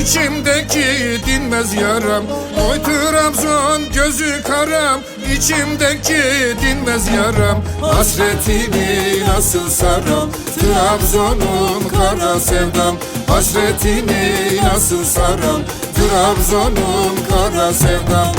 içimdeki dinmez yaram. Oy Trabzon gözü karam içimdeki dinmez yaram. Hasretini nasıl saram? Trabzon'um kara sevdam. Hasretini nasıl saram? Trabzon'um kara sevdam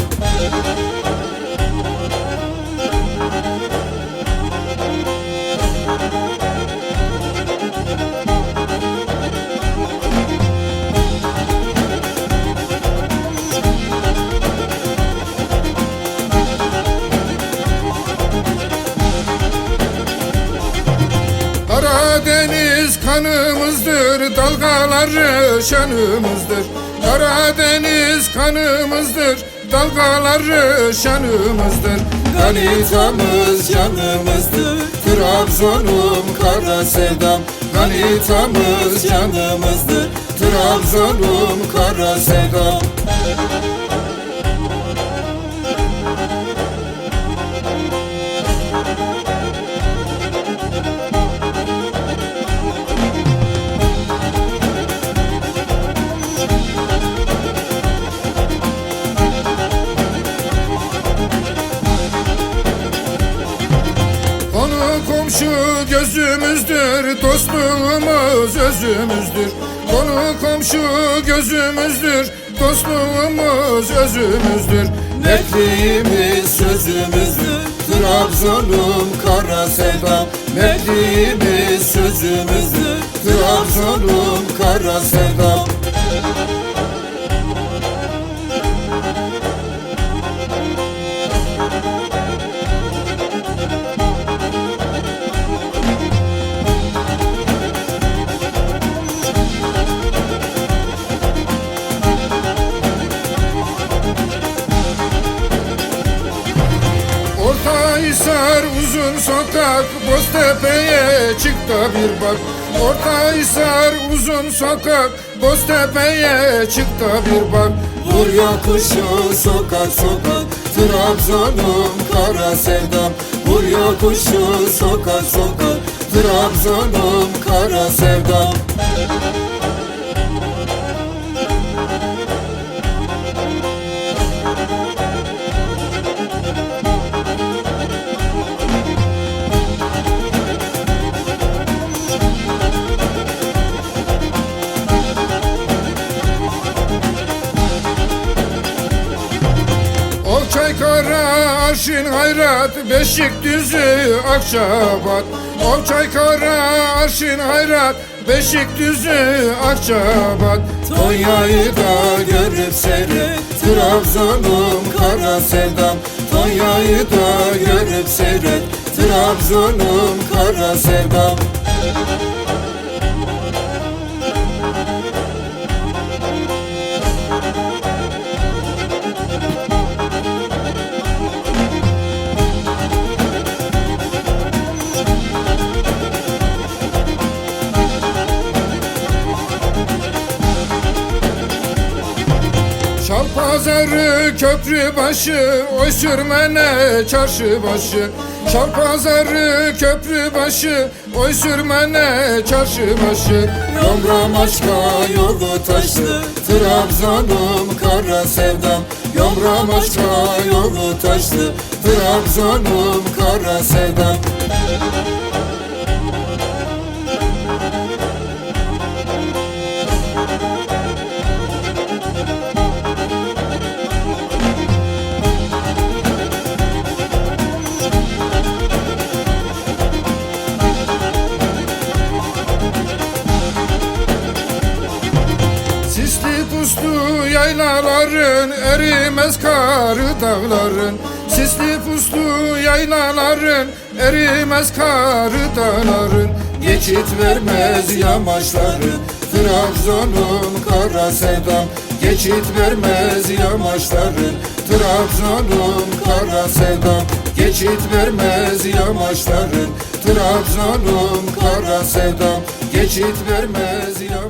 kanımızdır, dalgaları şanımızdır. Karadeniz kanımızdır, dalgaları şanımızdır. Ganitamız canımızdır, Trabzon'um kara sevdam. Ganitamız canımızdır, Trabzon'um kara sevdam. Komşu gözümüzdür, dostluğumuz özümüzdür. Konu komşu gözümüzdür, dostluğumuz özümüzdür. Netliğimiz sözümüzdür, Trabzon'um kara sevdam. Netliğimiz sözümüzdür, Trabzon'um kara sevdam. Uzun sokak Boztepe'ye çık da bir bak. Orta Hisar uzun sokak Boztepe'ye çık da bir bak. Vur yokuşu sokak sokak Trabzon'um kara sevdam Vur yokuşu sokak sokak Trabzon'um kara sevdam arşın hayrat Beşik düzü Akçabat. Olçay kara arşın hayrat Beşik düzü Akçabat. Tonya'yı da görüp seyret Trabzon'um kara sevdam. Tonya'yı da görüp seyret Trabzon'um kara sevdam pazarı köprü başı Oy sürmene çarşı başı. Çal pazarı köprü başı Oy sürmene çarşı başı. Yomra maçka yolu taşlı Trabzon'um kara sevdam. Yomra maçka yolu taşlı Trabzon'um kara sevdam puslu yaylaların erimez karı dağların. Sisli puslu yaylaların erimez karı dağların. Geçit vermez yamaçların Trabzon'um kara sevdam. Geçit vermez yamaçların Trabzon'um kara sevdam. Geçit vermez yamaçların Trabzon'um kara sevdam. Geçit vermez yamaçların